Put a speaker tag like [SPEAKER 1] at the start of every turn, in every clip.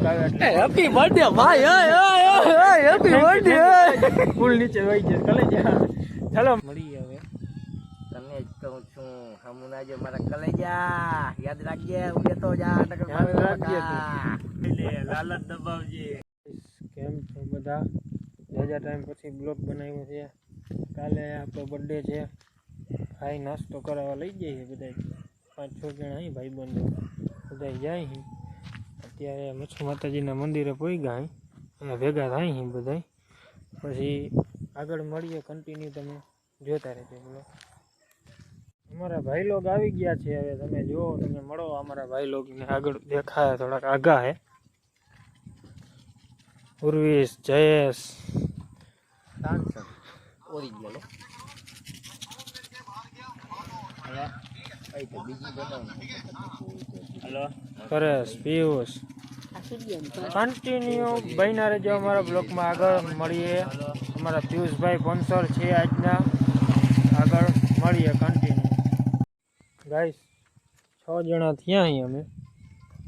[SPEAKER 1] Block
[SPEAKER 2] happy birthday ભાઈ ઓય ઓય ઓય હેપી બર્થડે
[SPEAKER 1] ફૂલ નીચે વહી કલેજા ચાલો. મળીએ હવે.
[SPEAKER 2] તને જ કહું છું હમુના જે મારા કલેજા યાદ રાખજે ઉડે તો જા નકર
[SPEAKER 1] યાદ રાખજે. લાલચ દબાવજે. કેમ છો બધા? જાજા ટાઈમ પછી બ્લોગ બનાવ્યો છે. કાલે આપણો બર્થડે છે. ખાઈ નાસ્તો કરાવવા લઈ જઈએ બધા પાંચ છ જણા અહીં ભાઈબંધો. બધા જાય અહીં અત્યારે મચ્છુ માતાજીના મંદિરે પોઈ ગયા અને ભેગા થાય અહીં બધા પછી આગળ મળીએ કન્ટિન્યુ તમે જોતા રહેજો બોલો અમારા ભાઈ લોગ આવી ગયા છે હવે તમે જુઓ, તમે મળો અમારા ભાઈ લોગને આગળ દેખાય થોડાક આગા હે. ઉર્વિશ, જયેશ.
[SPEAKER 2] ઓરિજિનલ હો. હવે કઈ તો બીજી
[SPEAKER 1] પરેશ પિયુષ. કન્ટિન્યુ બન્યા રહેજો અમારા બ્લોકમાં. આગળ મળીએ. અમારા પિયુષભાઈ સ્પોન્સર છે આજના. આગળ મળીએ કન્ટિન્યુ ગાઈસ છ જણા થયા અહીં અમે.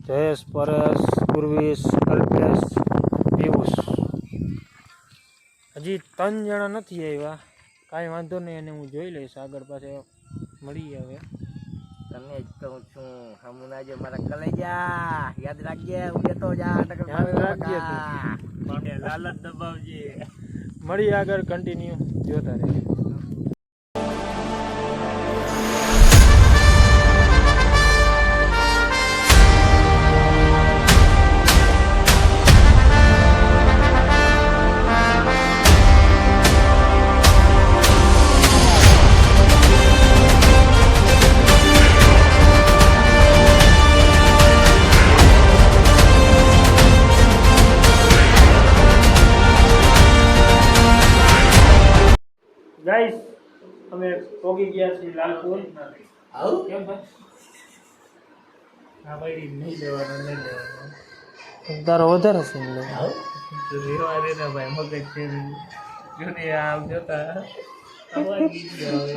[SPEAKER 1] જયેશ, પરેશ, પૂર્વીશ, અલ્પેશ, પિયુષ. હજી ત્રણ જણા નથી આવ્યા. કાંઈ વાંધો નહીં, એને હું જોઈ લઈશ. આગળ પાસે મળીએ હવે.
[SPEAKER 2] તને જ કહું છું હમુના જે મારા કલેજા યાદ રાખજે ઉડે તો જા
[SPEAKER 1] રાખજે. લાલચ દબાવજે. મળી આગળ કન્ટિન્યુ જોતા રહે અમે પોગી ગયા છીએ લાલપુર.
[SPEAKER 2] આવું?
[SPEAKER 1] કેમ ભાઈ? હા ભાઈ નહીં લેવાના નહીં લેવાનું. તારો વધારે છે ને લેવાનો.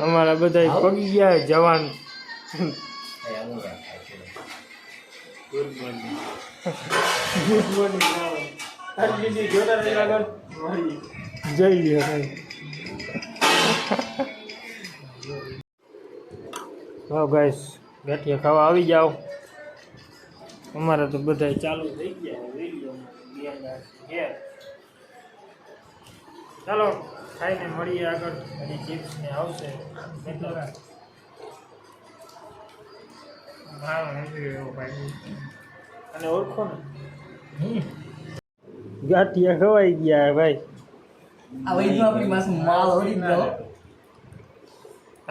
[SPEAKER 1] અમારા બધા પગી ગયા જવાન. Good morning. જોતા રહી આગળ? જઈ લ્યો ભાઈ. હા ગાઈસ. ગાંઠિયા ખાવા આવી જાઓ. અમારે તો બધા ચાલુ થઈ ગયા ચાલો, ખાઈને મળીએ આગળ. હજી ચિપ્સ ને આવશે. અને ઓળખો ને. ગાંઠિયા ખવાઈ ગયા ભાઈ.
[SPEAKER 2] આ વૈદ્ય આપણી પાસે માલ ઓળી ગયો.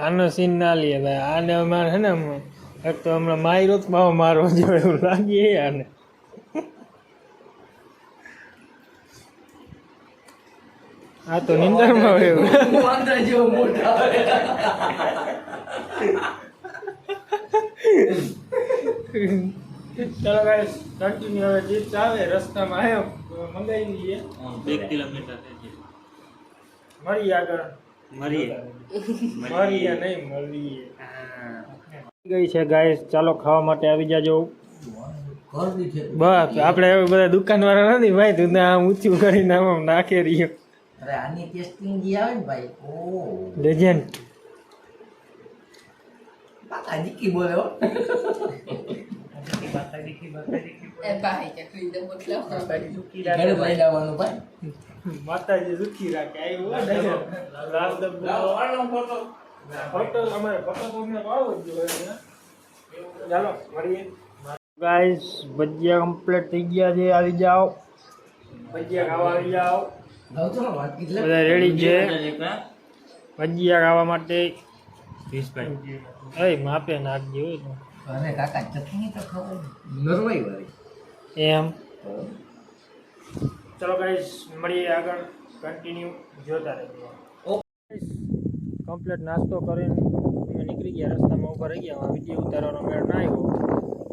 [SPEAKER 1] આનો સીન ના લઈએ ભાઈ. આને અમારે હે ને એક તો હમણાં માયરો જ માવો મારવો જોઈએ એવું લાગીએ આને. આ તો નિંદરમાં હોય એવું.
[SPEAKER 2] વાંદરા જેવો મોટા
[SPEAKER 1] ચલો ગાઈસ કન્ટિન્યુ હવે જીત આવે રસ્તામાં આવ્યો મંગાવી લઈએ.
[SPEAKER 3] એક કિલોમીટર
[SPEAKER 1] મળીએ આગળ.
[SPEAKER 3] મળીએ.
[SPEAKER 1] મળીએ. નહીં મળીએ. ગઈ છે ગાઈસ ચાલો ખાવા માટે આવી જાજો. બસ આપણે હવે બધા દુકાન વાળા નથી ભાઈ તું ના આમ ઊંચું કરીને આમ નાખે રહ્યો.
[SPEAKER 2] આની ટેસ્ટિંગ જે આવે ને ભાઈ. ઓ.
[SPEAKER 1] લેજેન્ડ
[SPEAKER 2] બાકા દીકી બોલે હો.
[SPEAKER 4] É barra, que a comida é muito legal.
[SPEAKER 2] ઘરે લઈ જવાનું ભાઈ.
[SPEAKER 1] માતાજી સુખી રાખે આવ્યો લાલ ડબ્બો ફોટો. અમારે ફોટો તો અમને પાડવો જ જોઈએ ચાલો મળીએ. ગાઈસ ભજીયા કમ્પ્લીટ થઈ ગયા છે આવી જાઓ. ભજીયા ખાવા આવી જાઓ. બધા રેડી છે? ભજીયા ખાવા માટે. એ માપે નાખજો તું.
[SPEAKER 2] કાકા ચટણી તો ખાવ નરવાઈ વાળી.
[SPEAKER 1] એમ? ચલો ગાઈસ મળીએ આગળ કન્ટિન્યુ જોતા રહેજો કમ્પ્લીટ નાસ્તો કરીને અમે નીકળી ગયા રસ્તામાં ઊભા રહી ગયા. વીડિયો ઉતારવાનો મેળ ના આવ્યો.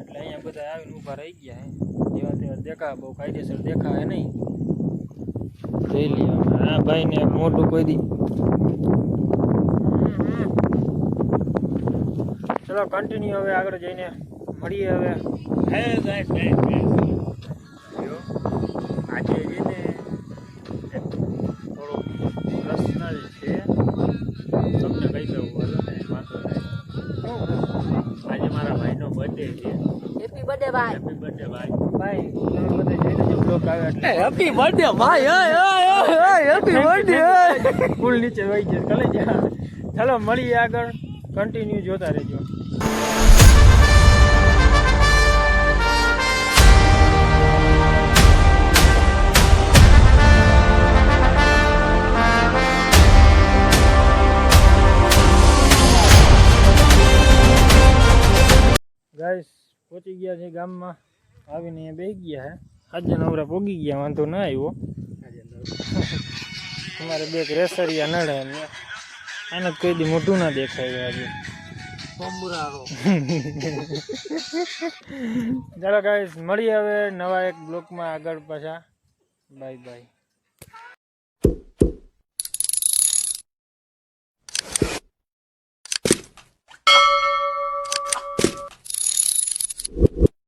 [SPEAKER 1] એટલે અહીંયા બધા આવીને ઊભા રહી ગયા હે. જેવા તેવા દેખા બહુ કાયદેસર દેખાય નહીં. જોઈ લઈએ. આ ભાઈને મોટું કોઈ દી. ચલો કન્ટિન્યુ હવે આગળ જઈને મળીએ હવે.
[SPEAKER 3] હે ગાઈસ ઓરિજિનલ
[SPEAKER 1] છે.
[SPEAKER 4] તમને
[SPEAKER 3] કહી દઉં વાંધો નહીં વાંધો નહીં. આજે મારા ભાઈનો બર્થડે છે.
[SPEAKER 1] હેપી બર્થડે ભાઈ. હેપી બર્થડે ભાઈ. ભાઈ બધે
[SPEAKER 2] હેપી બર્થડે ભાઈ. ઓય ઓય ઓય હેપી બર્થડે
[SPEAKER 1] ફૂલ નીચે વહી જશે ચાલો મળીએ આગળ. કન્ટિન્યુ જોતા રહેજો. ગાઈસ પહોંચી ગયા છે ગામમાં. આવીને અહીંયા બેસી ગયા હે. આજે નવરા પોગી ગયા વાંધો ના આવ્યો. અમારે બે રેસરિયા નડે આને કોઈ દી મોટું ના દેખાય આજે. ચાલો ગાઈસ મળીએ હવે નવા એક બ્લોકમાં આગળ પાછા. Bye bye.